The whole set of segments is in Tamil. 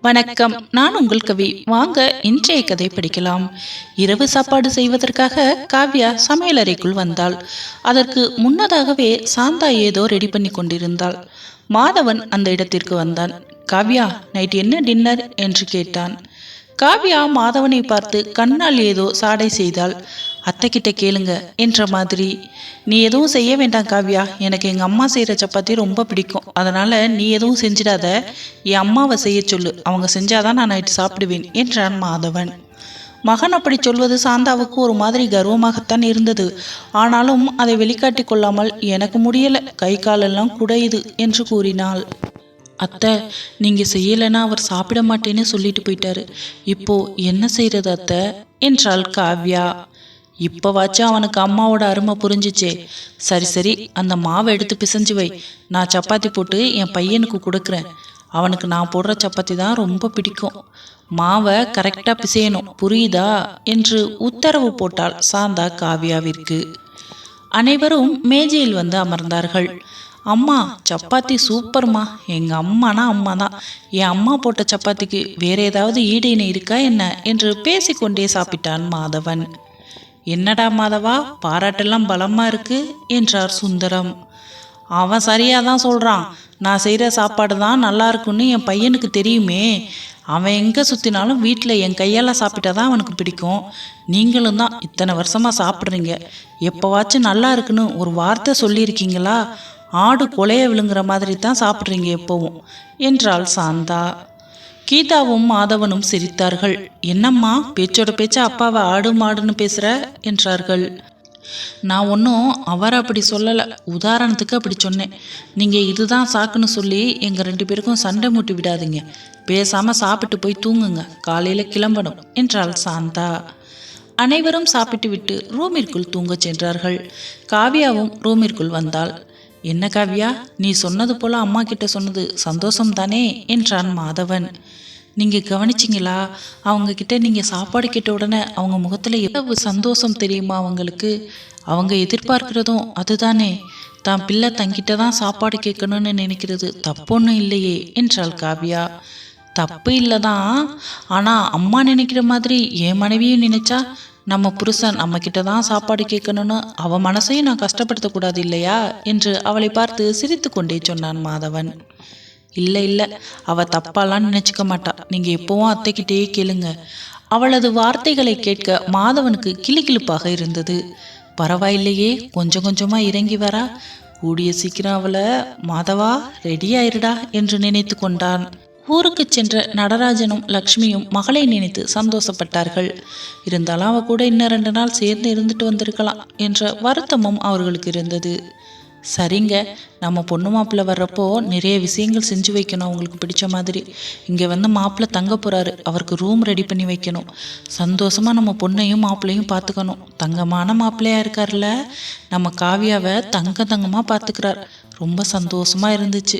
வணக்கம். நான் உங்கள் கவி. வாங்க இன்றைய கதை படிக்கலாம். இரவு சாப்பாடு செய்வதற்காக காவ்யா சமையலறைக்குள் வந்தாள். அதற்கு முன்னதாகவே சாந்தா ஏதோ ரெடி பண்ணி கொண்டிருந்தாள். மாதவன் அந்த இடத்திற்கு வந்தான். காவ்யா நைட் என்ன டின்னர்? என்று கேட்டான். காவ்யா மாதவனை பார்த்து கண்ணால் ஏதோ சாடை செய்தாள். அத்தைக்கிட்ட கேளுங்க என்ற மாதிரி. நீ எதுவும் செய்ய வேண்டாம் காவ்யா. எனக்கு எங்கள் அம்மா செய்கிற சப்பாத்தி ரொம்ப பிடிக்கும். அதனால் நீ எதுவும் செஞ்சிடாத. என் அம்மாவை செய்ய சொல்லு. அவங்க செஞ்சாதான் நான் நைட்டு சாப்பிடுவேன் என்றான் மாதவன். மகன் அப்படி சொல்வது சாந்தாவுக்கு ஒரு மாதிரி கர்வமாகத்தான் இருந்தது. ஆனாலும் அதை வெளிக்காட்டி கொள்ளாமல் எனக்கு முடியல. கை காலெல்லாம் குடையுது என்று கூறினாள். அத்தை நீங்கள் செய்யலைன்னா அவர் சாப்பிட மாட்டேன்னு சொல்லிட்டு போயிட்டாரு. இப்போ என்ன செய்யறது அத்தை? என்றாள் காவ்யா. இப்போவாச்சும் அவனுக்கு அம்மாவோட அருமை புரிஞ்சிச்சே. சரி சரி அந்த மாவை எடுத்து பிசைஞ்சு வை. நான் சப்பாத்தி போட்டு என் பையனுக்கு கொடுக்குறேன். அவனுக்கு நான் போடுற சப்பாத்தி தான் ரொம்ப பிடிக்கும். மாவை கரெக்டாக பிசையணும். புரியுதா? என்று உத்தரவு போட்டாள் சாந்தா காவ்யாவிற்கு. அனைவரும் மேஜையில் வந்து அமர்ந்தார்கள். அம்மா சப்பாத்தி சூப்பர்மா. எங்கள் அம்மானா அம்மா தான் என் அம்மா போட்ட சப்பாத்திக்கு வேற ஏதாவது ஈடு இணை இருக்கா என்ன? என்று பேசிக்கொண்டே சாப்பிட்டான் மாதவன். என்னடா மாதவா பாராட்டெல்லாம் பலமா இருக்கு? என்றார் சுந்தரம். அவன் சரியாக தான் சொல்கிறான் நான் செய்கிற சாப்பாடு தான் நல்லா இருக்குன்னு என் பையனுக்கு தெரியுமே. அவன் எங்கே சுற்றினாலும் வீட்டில் என் கையால் சாப்பிட்டா தான் அவனுக்கு பிடிக்கும். நீங்களும் தான் இத்தனை வருஷமாக சாப்பிட்றீங்க. எப்போவாச்சும் நல்லா இருக்குன்னு ஒரு வார்த்தை சொல்லியிருக்கீங்களா? ஆடு கொலைய விழுங்குற மாதிரி தான் சாப்பிட்றீங்க எப்போவும் என்றாள் சாந்தா. கீதாவும் மாதவனும் சிரித்தார்கள். என்னம்மா பேச்சோட பேச்சா அப்பாவை ஆடு மாடுன்னு பேசுற? என்றார்கள். நான் ஒன்றும் அவர் அப்படி சொல்லலை. உதாரணத்துக்கு அப்படி சொன்னேன். நீங்கள் இதுதான் சாக்குன்னு சொல்லி எங்கள் ரெண்டு பேருக்கும் சண்டை மூட்டி விடாதீங்க. பேசாமல் சாப்பிட்டு போய் தூங்குங்க. காலையில் கிளம்பணும் என்றாள் சாந்தா. அனைவரும் சாப்பிட்டு விட்டு ரூமிற்குள் தூங்கச் சென்றார்கள். காவியாவும் ரூமிற்குள் வந்தாள். என்ன காவ்யா? நீ சொன்னது போல அம்மா கிட்ட சொன்னது சந்தோஷம் தானே? என்றான் மாதவன். நீங்க கவனிச்சிங்களா? அவங்க கிட்ட நீங்க சாப்பாடு கேட்ட உடனே அவங்க முகத்துல எவ்வளவு சந்தோஷம் தெரியுமா அவங்களுக்கு? அவங்க எதிர்பார்க்கிறதும் அதுதானே. தான் பிள்ளை தங்கிட்ட தான் சாப்பாடு கேட்கணும்னு நினைக்கிறது தப்பொன்னும் இல்லையே என்றாள் காவ்யா. தப்பு இல்லை தான் ஆனால் அம்மா நினைக்கிற மாதிரி என் மனைவியும் நினைச்சா நம்ம புருஷன் நம்ம கிட்ட தான் சாப்பாடு கேட்கணும்னு அவன் மனசையும் நான் கஷ்டப்படுத்தக்கூடாது இல்லையா என்று அவளை பார்த்து சிரித்து கொண்டே சொன்னான் மாதவன். இல்லை இல்லை அவ தப்பாலாம் நினைச்சுக்க மாட்டா. நீங்க எப்பவும் அத்தைக்கிட்டே கேளுங்க. அவளது வார்த்தைகளை கேட்க மாதவனுக்கு கிளிகிழிப்பாக இருந்தது. பரவாயில்லையே கொஞ்சம் கொஞ்சமா இறங்கி வரா. கூடிய சீக்கிரம் அவளை மாதவா ரெடி ஆயிருடா என்று நினைத்து கொண்டான். ஊருக்கு சென்ற நடராஜனும் லக்ஷ்மியும் மகளை நினைத்து சந்தோஷப்பட்டார்கள். இருந்தாலும் அவ கூட இன்னும் ரெண்டு நாள் சேர்ந்து இருந்துட்டு வந்திருக்கலாம் என்ற வருத்தமும் அவர்களுக்கு இருந்தது. சரிங்க நம்ம பொண்ணு மாப்பிள்ளை வர்றப்போ நிறைய விஷயங்கள் செஞ்சு வைக்கணும் அவங்களுக்கு பிடிச்ச மாதிரி. இங்கே வந்து மாப்பிள்ளை தங்க போகிறாரு அவருக்கு ரூம் ரெடி பண்ணி வைக்கணும். சந்தோஷமாக நம்ம பொண்ணையும் மாப்பிள்ளையும் பார்த்துக்கணும். தங்கமான மாப்பிள்ளையாக இருக்கார்ல நம்ம காவியாவை தங்க தங்கமாக பார்த்துக்கிறார். ரொம்ப சந்தோஷமாக இருந்துச்சு.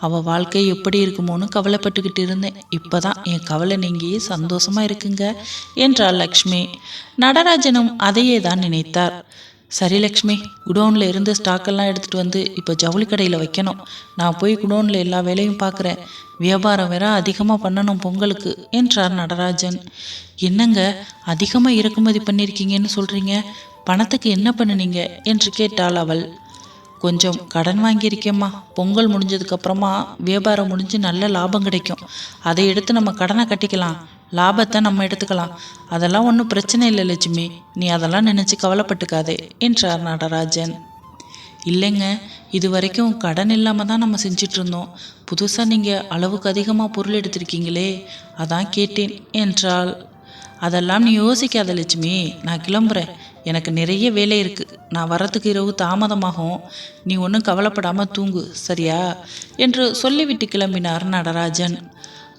அவள் வாழ்க்கை எப்படி இருக்குமோன்னு கவலைப்பட்டுக்கிட்டு இருந்தேன். இப்போ தான் என் கவலை நீங்கி சந்தோஷமாக இருக்குங்க என்றாள் லக்ஷ்மி. நடராஜனும் அதையே தான் நினைத்தார். சரி லக்ஷ்மி குடோனில் இருந்து ஸ்டாக்கெல்லாம் எடுத்துகிட்டு வந்து இப்போ ஜவுளி கடையில் வைக்கணும். நான் போய் குடோனில் எல்லா வேலையும் பார்க்குறேன் வியாபாரம் வேற அதிகமாக பண்ணணும் பொங்கலுக்கு என்றார் நடராஜன். என்னங்க அதிகமாக இறக்குமதி பண்ணியிருக்கீங்கன்னு சொல்கிறீங்க பணத்துக்கு என்ன பண்ணுனீங்க? என்று கேட்டாள் அவள். கொஞ்சம் கடன் வாங்கியிருக்கேம்மா. பொங்கல் முடிஞ்சதுக்கப்புறமா வியாபாரம் முடிஞ்சு நல்ல லாபம் கிடைக்கும். அதை எடுத்து நம்ம கடனை கட்டிக்கலாம். லாபத்தை நம்ம எடுத்துக்கலாம். அதெல்லாம் ஒன்றும் பிரச்சனை இல்லை லட்சுமி. நீ அதெல்லாம் நினச்சி கவலைப்பட்டுக்காதே என்றார் நடராஜன். இல்லைங்க இது வரைக்கும் கடன் இல்லாமல் தான் நம்ம செஞ்சிட்ருந்தோம் புதுசாக நீங்கள் அளவுக்கு அதிகமாக பொருள் எடுத்திருக்கீங்களே அதான் கேட்டேன் என்றாள். அதெல்லாம் நீ யோசிக்காத லட்சுமி நான் கிளம்புறேன். எனக்கு நிறைய வேலை இருக்குது நான் வரத்துக்கு இரவு தாமதமாகும். நீ ஒன்றும் கவலைப்படாமல் தூங்கு சரியா? என்று சொல்லிவிட்டு கிளம்பினார் நடராஜன்.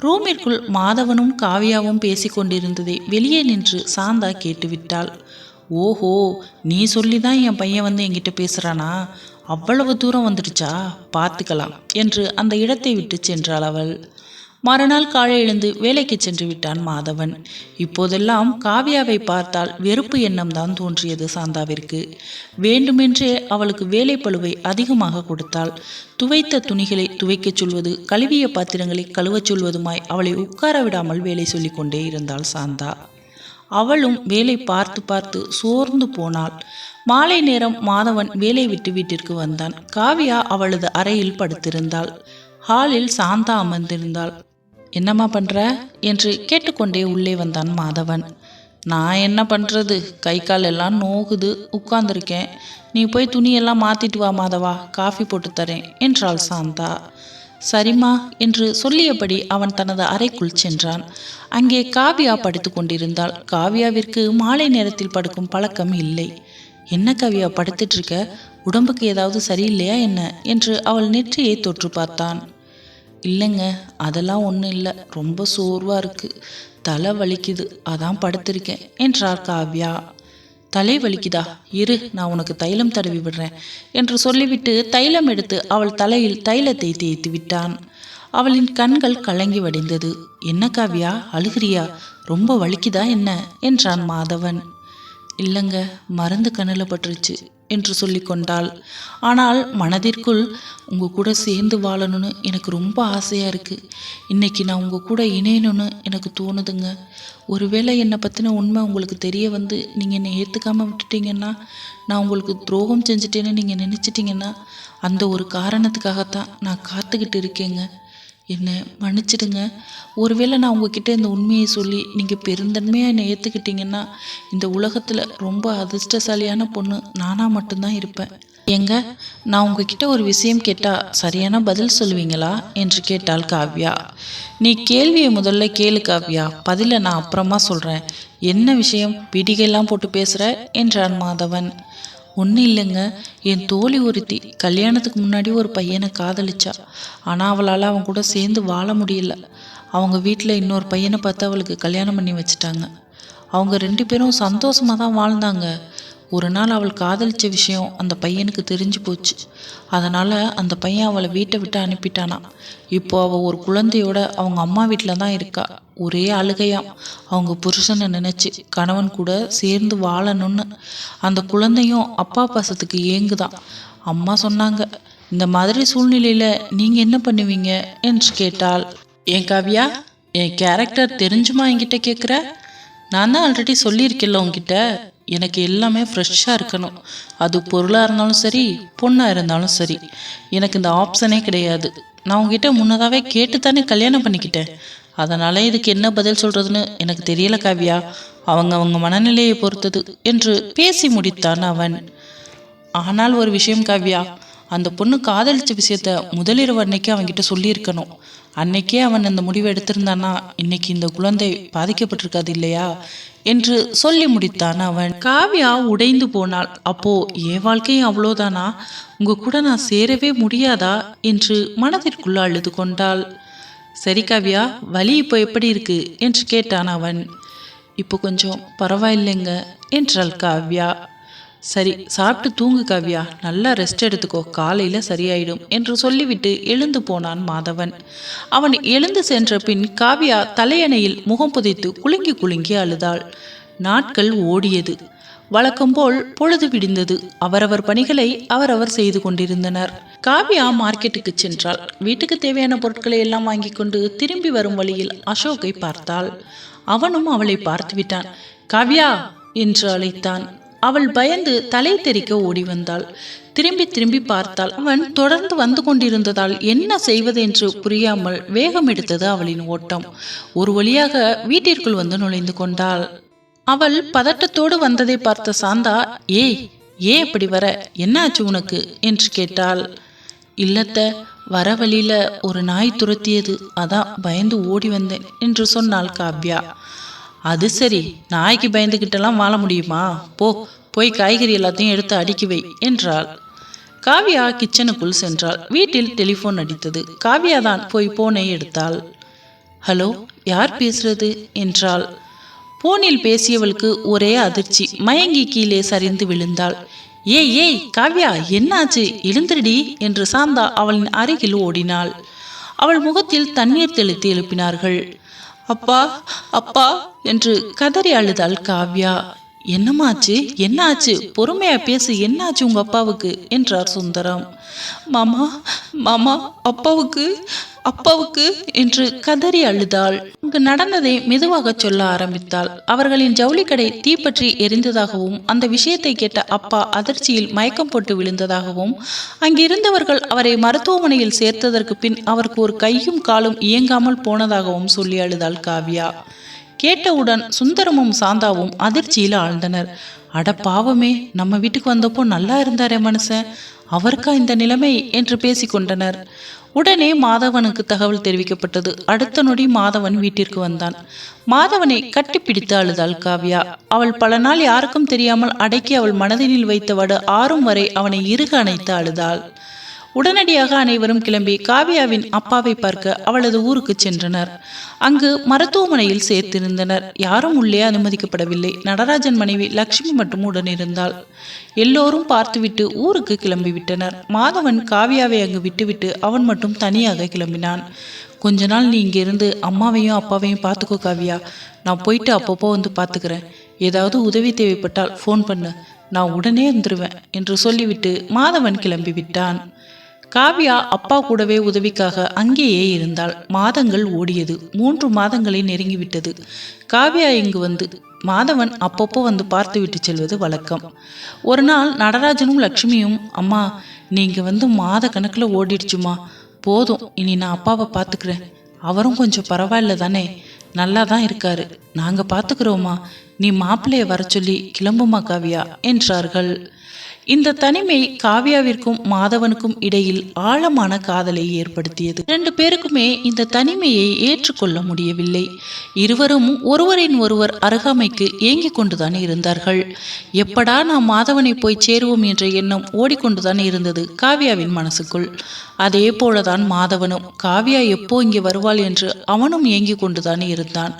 ரூமிற்குள் மாதவனும் காவியாவும் பேசிக்கொண்டிருந்ததை வெளியே நின்று சாந்தா கேட்டுவிட்டாள். ஓஹோ நீ சொல்லி தான் என் பையன் வந்து என்கிட்ட பேசுகிறானா அவ்வளவு தூரம் வந்துடுச்சா? பார்த்துக்கலாம் என்று அந்த இடத்தை விட்டு சென்றாள் அவள். மறுநாள் காலை எழுந்து வேலைக்கு சென்று விட்டான் மாதவன். இப்போதெல்லாம் காவியாவை பார்த்தால் வெறுப்பு எண்ணம் தான் தோன்றியது சாந்தாவிற்கு. வேண்டுமென்றே அவளுக்கு வேலை பழுவை அதிகமாக கொடுத்தாள். துவைத்த துணிகளை துவைக்கச் சொல்வது கழுவிய பாத்திரங்களை கழுவச் சொல்வதுமாய் அவளை உட்கார விடாமல் வேலை சொல்லிக் கொண்டே இருந்தாள் சாந்தா. அவளும் வேலை பார்த்து பார்த்து சோர்ந்து போனாள். மாலை நேரம் மாதவன் வேலை விட்டு வீட்டிற்கு வந்தான். காவியா அவளது அறையில் படுத்திருந்தாள். ஹாலில் சாந்தா அமர்ந்திருந்தாள். என்னம்மா பண்ற? என்று கேட்டுக்கொண்டே உள்ளே வந்தான் மாதவன். நான் என்ன பண்றது? கை கால் எல்லாம் நோகுது. உட்கார்ந்துருக்கேன். நீ போய் துணியெல்லாம் மாத்திட்டு வா மாதவா. காஃபி போட்டு தரேன் என்றாள் சாந்தா. சரிம்மா என்று சொல்லியபடி அவன் தனது அறைக்குள் சென்றான். அங்கே காவியா படுத்து கொண்டிருந்தாள். காவியாவிற்கு மாலை நேரத்தில் படுக்கும் பழக்கம் இல்லை. என்ன காவியா படுத்துட்டு இருக்க? உடம்புக்கு ஏதாவது சரியில்லையா என்ன? என்று அவள் நெற்றியை தொற்று பார்த்தான். இல்லைங்க அதெல்லாம் ஒன்றும் இல்லை. ரொம்ப சோர்வாக இருக்குது தலை வலிக்குது. அதான் படுத்திருக்கேன் என்றார் காவ்யா. தலை வலிக்குதா? இரு நான் உனக்கு தைலம் தடவி விடுறேன் என்று சொல்லிவிட்டு தைலம் எடுத்து அவள் தலையில் தைலத்தை தேய்த்து விட்டான். அவளின் கண்கள் கலங்கி வடிந்தது. என்ன காவ்யா அழுகிறியா? ரொம்ப வலிக்குதா என்ன? என்றான் மாதவன். இல்லைங்க மருந்து கண்ணில் பட்டுருச்சு. என்று சொல்லி கொண்டாள். ஆனால் மனதிற்குள் உங்கள் கூட சேர்ந்து வாழணும்னு எனக்கு ரொம்ப ஆசையாக இருக்குது இன்றைக்கி நான் உங்கள் கூட இணையணும்னு எனக்கு தோணுதுங்க. ஒருவேளை என்னை பற்றின உண்மை உங்களுக்கு தெரிய வந்து நீங்கள் என்னை ஏற்றுக்காமல் விட்டுட்டீங்கன்னா நான் உங்களுக்கு துரோகம் செஞ்சுட்டேன்னு நீங்கள் நினச்சிட்டிங்கன்னா அந்த ஒரு காரணத்துக்காகத்தான் நான் காத்துக்கிட்டு இருக்கேங்க. என்னை மன்னிச்சிடுங்க. ஒருவேளை நான் உங்ககிட்ட இந்த உண்மையை சொல்லி நீங்கள் பெருந்தன்மையாக என்னை ஏற்றுக்கிட்டீங்கன்னா இந்த உலகத்தில் ரொம்ப அதிர்ஷ்டசாலியான பொண்ணு நானாக மட்டும்தான் இருப்பேன். ஏங்க நான் உங்ககிட்ட ஒரு விஷயம் கேட்டால் சரியான பதில் சொல்லுவீங்களா? என்று கேட்டாள் காவ்யா. நீ கேள்வியை முதல்ல கேளு காவ்யா. பதிலை நான் அப்புறமா சொல்கிறேன் என்ன விஷயம்? பிடிகையெல்லாம் போட்டு பேசுகிற என்றான் மாதவன். ஒன்றும் இல்லைங்க. என் தோழி ஒருத்தி கல்யாணத்துக்கு முன்னாடி ஒரு பையனை காதலிச்சா. ஆனால் அவளால் அவன் கூட சேர்ந்து வாழ முடியல. அவங்க வீட்டில் இன்னொரு பையனை பார்த்து அவளுக்கு கல்யாணம் பண்ணி வச்சுட்டாங்க. அவங்க ரெண்டு பேரும் சந்தோஷமாக தான் வாழ்ந்தாங்க. ஒரு நாள் அவள் காதலிச்ச விஷயம் அந்த பையனுக்கு தெரிஞ்சு போச்சு. அதனால் அந்த பையன் அவளை வீட்டை விட்டு அனுப்பிட்டானா. இப்போ அவள் ஒரு குழந்தையோட அவங்க அம்மா வீட்டில் தான் இருக்கா. ஒரே அழுகையாம் அவங்க புருஷனை நினச்சி கணவன் கூட சேர்ந்து வாழணும்னு. அந்த குழந்தையும் அப்பா பாசத்துக்கு ஏங்குதான். அம்மா சொன்னாங்க இந்த மாதிரி சூழ்நிலையில் நீங்கள் என்ன பண்ணுவீங்க? என்று கேட்டால் என் காவியா? என் கேரக்டர் தெரிஞ்சுமா என்கிட்ட கேட்குற நான் தான் ஆல்ரெடி சொல்லியிருக்கேன்ல உங்ககிட்ட எனக்கு எல்லாமே ஃப்ரெஷ்ஷாக இருக்கணும். அது பொருளாக இருந்தாலும் சரி பொண்ணாக இருந்தாலும் சரி. எனக்கு இந்த ஆப்ஷனே கிடையாது. நான் உங்ககிட்ட முன்னதாகவே கேட்டு தானே கல்யாணம் பண்ணிக்கிட்டேன். அதனால் இதுக்கு என்ன பதில் சொல்கிறதுன்னு எனக்கு தெரியல காவியா. அவங்க அவங்க மனநிலையை பொறுத்தது என்று பேசி முடித்தான் அவன். ஆனால் ஒரு விஷயம் காவியா அந்த பொண்ணு காதலிச்ச விஷயத்த முதலிரவு அன்னைக்கு அவன்கிட்ட சொல்லியிருக்கணும். அன்னைக்கே அவன் அந்த முடிவை எடுத்திருந்தானா இன்னைக்கு இந்த குழந்தை பாதிக்கப்பட்டிருக்காது இல்லையா? என்று சொல்லி முடித்தான் அவன். காவ்யா உடைந்து போனாள். அப்போ என் வாழ்க்கையும் அவ்வளோதானா? உங்க கூட நான் சேரவே முடியாதா? என்று மனதிற்குள்ள அழுது கொண்டாள். சரி காவ்யா வலி இப்போ எப்படி இருக்கு? என்று கேட்டான் அவன். இப்போ கொஞ்சம் பரவாயில்லைங்க என்றாள் காவ்யா. சரி சாப்பிட்டு தூங்கு காவ்யா. நல்லா ரெஸ்ட் எடுத்துக்கோ. காலையில் சரியாயிடும் என்று சொல்லிவிட்டு எழுந்து போனான் மாதவன். அவன் எழுந்து சென்ற பின் காவ்யா தலையணையில் முகம் புதைத்து குலுங்கி குலுங்கி அழுதாள். நாட்கள் ஓடியது. வழக்கம்போல் பொழுது விடிந்தது. அவரவர் பணிகளை அவரவர் செய்து கொண்டிருந்தனர். காவ்யா மார்க்கெட்டுக்கு சென்றாள். வீட்டுக்கு தேவையான பொருட்களை எல்லாம் வாங்கி கொண்டு திரும்பி வரும் வழியில் அசோக்கை பார்த்தாள். அவனும் அவளை பார்த்து விட்டான் காவ்யா என்று அழைத்தான். அவள் பயந்து தலை தெறிக்க ஓடி வந்தாள் திரும்பி திரும்பி பார்த்தாள். அவன் தொடர்ந்து வந்து கொண்டிருந்ததால் என்ன செய்வது என்று புரியாமல் வேகம் எடுத்தது அவளின் ஓட்டம். ஒரு வழியாக வீட்டிற்குள் வந்து நுழைந்து கொண்டாள். அவள் பதட்டத்தோடு வந்ததை பார்த்த சாந்தா ஏய் ஏ இப்படி வர? என்னாச்சு உனக்கு? என்று கேட்டாள். இல்லத்த வர வழியில ஒரு நாய் துரத்தியது. அதான் பயந்து ஓடி வந்தேன் என்று சொன்னாள் காவ்யா. அது சரி. நாய்க்கு பயந்துகிட்டெல்லாம் வாழ முடியுமா? போ போய் காய்கறி எல்லாத்தையும் எடுத்து அடுக்கி வை என்றாள். காவியா கிச்சனுக்குள் சென்றாள். வீட்டில் டெலிஃபோன் அடித்தது. காவியா தான் போய் போனை எடுத்தாள். ஹலோ யார் பேசுறது? என்றாள். போனில் பேசியவளுக்கு ஒரே அதிர்ச்சி. மயங்கி கீழே சரிந்து விழுந்தாள். ஏய் ஏய் காவ்யா என்னாச்சு? எழுந்திருடி என்று சாந்தா அவளின் அருகில் ஓடினாள். அவள் முகத்தில் தண்ணீர் தெளித்து எழுப்பினார்கள். அப்பா அப்பா என்று கதறி அழுதாள் காவ்யா. என்னமாச்சு என்னாச்சு? பொறுமையா பேசு என்னாச்சு உங்க அப்பாவுக்கு? என்றார் சுந்தரம். மாமா மாமா அப்பாவுக்கு அப்பாவுக்கு என்று கதறி அழுதாள். அங்கு நடந்ததை மெதுவாக சொல்ல ஆரம்பித்தாள். அவர்களின் ஜவுளிக்கடை தீப்பற்றி எரிந்ததாகவும் அந்த விஷயத்தை கேட்ட அப்பா அதிர்ச்சியில் மயக்கம் போட்டு விழுந்ததாகவும் அங்கிருந்தவர்கள் அவரை மருத்துவமனையில் சேர்த்ததற்கு பின் அவருக்கு ஒரு கையும் காலும் இயங்காமல் போனதாகவும் சொல்லி அழுதாள் காவ்யா. கேட்டவுடன் சுந்தரமும் சாந்தாவும் அதிர்ச்சியில் ஆழ்ந்தனர். அட பாவமே நம்ம வீட்டுக்கு வந்தப்போ நல்லா இருந்தாரே மனுஷன். அவருக்கா இந்த நிலைமை என்று பேசிக்கொண்டனர். உடனே மாதவனுக்கு தகவல் தெரிவிக்கப்பட்டது. அடுத்த நொடி மாதவன் வீட்டிற்கு வந்தான். மாதவனை கட்டிப்பிடித்து அழுதாள் காவ்யா. அவள் பல நாள் யாருக்கும் தெரியாமல் அடக்கி அவள் மனதினில் வைத்தவாடு ஆறும் வரை அவனை இறுக அணைத்து அழுதாள். உடனடியாக அனைவரும் கிளம்பி காவியாவின் அப்பாவை பார்க்க அவளது ஊருக்கு சென்றனர். அங்கு மருத்துவமனையில் சேர்த்திருந்தனர். யாரும் உள்ளே அனுமதிக்கப்படவில்லை. நடராஜன் மனைவி லட்சுமி மட்டும் உடனிருந்தாள் எல்லோரும் பார்த்துவிட்டு ஊருக்கு கிளம்பிவிட்டனர். மாதவன் காவியாவை அங்கு விட்டுவிட்டு அவன் மட்டும் தனியாக கிளம்பினான். கொஞ்ச நாள் நீ இங்கிருந்து அம்மாவையும் அப்பாவையும் பார்த்துக்கோ காவியா. நான் போயிட்டு அப்பப்போ வந்து பார்த்துக்கிறேன். ஏதாவது உதவி தேவைப்பட்டால் ஃபோன் பண்ணு. நான் உடனே வந்துடுவேன் என்று சொல்லிவிட்டு மாதவன் கிளம்பி விட்டான் காவ்யா அப்பா கூடவே உதவிக்காக அங்கேயே இருந்தாள். மாதங்கள் ஓடியது. மூன்று மாதங்களை நெருங்கிவிட்டது. காவ்யா இங்கு வந்து மாதவன் அப்பப்போ வந்து பார்த்து விட்டு செல்வது வழக்கம். ஒரு நாள் நடராஜனும் லக்ஷ்மியும் அம்மா நீங்க வந்து மாத கணக்கில் ஓடிடுச்சுமா? போதும் இனி நான் அப்பாவை பார்த்துக்கிறேன். அவரும் கொஞ்சம் பரவாயில்ல தானே? நல்லா தான் இருக்காரு. நாங்கள் பார்த்துக்கிறோமா? நீ மாப்பிள்ளைய வர சொல்லி கிளம்புமா காவியா? என்றார்கள். இந்த தனிமை காவ்யாவிற்கும் மாதவனுக்கும் இடையில் ஆழமான காதலை ஏற்படுத்தியது. இரண்டு பேருக்குமே இந்த தனிமையை ஏற்றுக்கொள்ள முடியவில்லை. இருவரும் ஒருவரின் ஒருவர் அருகாமைக்கு ஏங்கிக் கொண்டுதான் இருந்தார்கள். எப்படா நாம் மாதவனை போய் சேருவோம் என்ற எண்ணம் ஓடிக்கொண்டுதான் இருந்தது காவ்யாவின் மனசுக்குள். அதே போலதான் மாதவனும் காவ்யா எப்போ இங்கே வருவாள் என்று அவனும் ஏங்கிக் கொண்டுதான் இருந்தான்.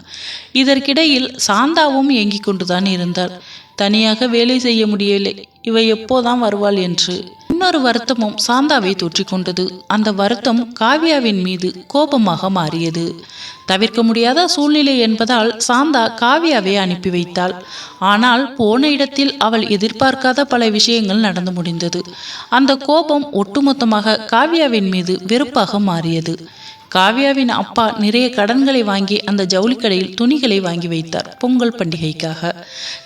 இதற்கிடையில் சாந்தாவும் ஏங்கிக் கொண்டுதான் இருந்தார் தனியாக வேலை செய்ய முடியவில்லை. இவை எப்போதான் வருவாள் என்று. இன்னொரு வருத்தமும் சாந்தாவை தொற்றிக்கொண்டது. அந்த வருத்தம் காவ்யாவின் மீது கோபமாக மாறியது. தவிர்க்க முடியாத சூழ்நிலை என்பதால் சாந்தா காவ்யாவை அனுப்பி வைத்தாள். ஆனால் போன இடத்தில் அவள் எதிர்பார்க்காத பல விஷயங்கள் நடந்து முடிந்தது. அந்த கோபம் ஒட்டுமொத்தமாக காவ்யாவின் மீது வெறுப்பாக மாறியது. காவ்யாவின் அப்பா நிறைய கடன்களை வாங்கி அந்த ஜவுளி கடையில் துணிகளை வாங்கி வைத்தார் பொங்கல் பண்டிகைக்காக.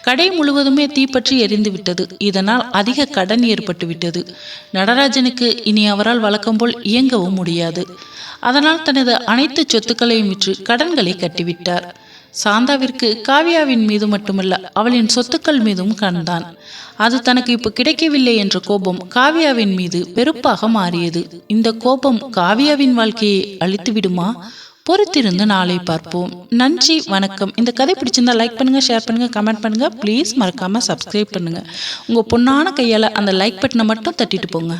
கடை முழுவதுமே தீப்பற்றி எரிந்து விட்டது. இதனால் அதிக கடன் ஏற்பட்டு விட்டது. நடராஜனுக்கு இனி அவரால் வழக்கம் போல் இயங்கவும் முடியாது. அதனால் தனது அனைத்து சொத்துக்களையும் விற்று கடன்களை கட்டிவிட்டார். சாந்தாவிற்கு காவியாவின் மீது மட்டுமல்ல அவளின் சொத்துக்கள் மீதும் கண்தான். அது தனக்கு இப்போ கிடைக்கவில்லை என்ற கோபம் காவியாவின் மீது பெருப்பாக மாறியது. இந்த கோபம் காவியாவின் வாழ்க்கையை அழித்து விடுமா பொறுத்திருந்து நாளை பார்ப்போம். நன்றி வணக்கம். இந்த கதை பிடிச்சிருந்தா லைக் பண்ணுங்க ஷேர் பண்ணுங்க கமெண்ட் பண்ணுங்க. ப்ளீஸ் மறக்காம சப்ஸ்கிரைப் பண்ணுங்க. உங்க பொண்ணான கையால அந்த லைக் பட்டனை மட்டும் தட்டிட்டு போங்க.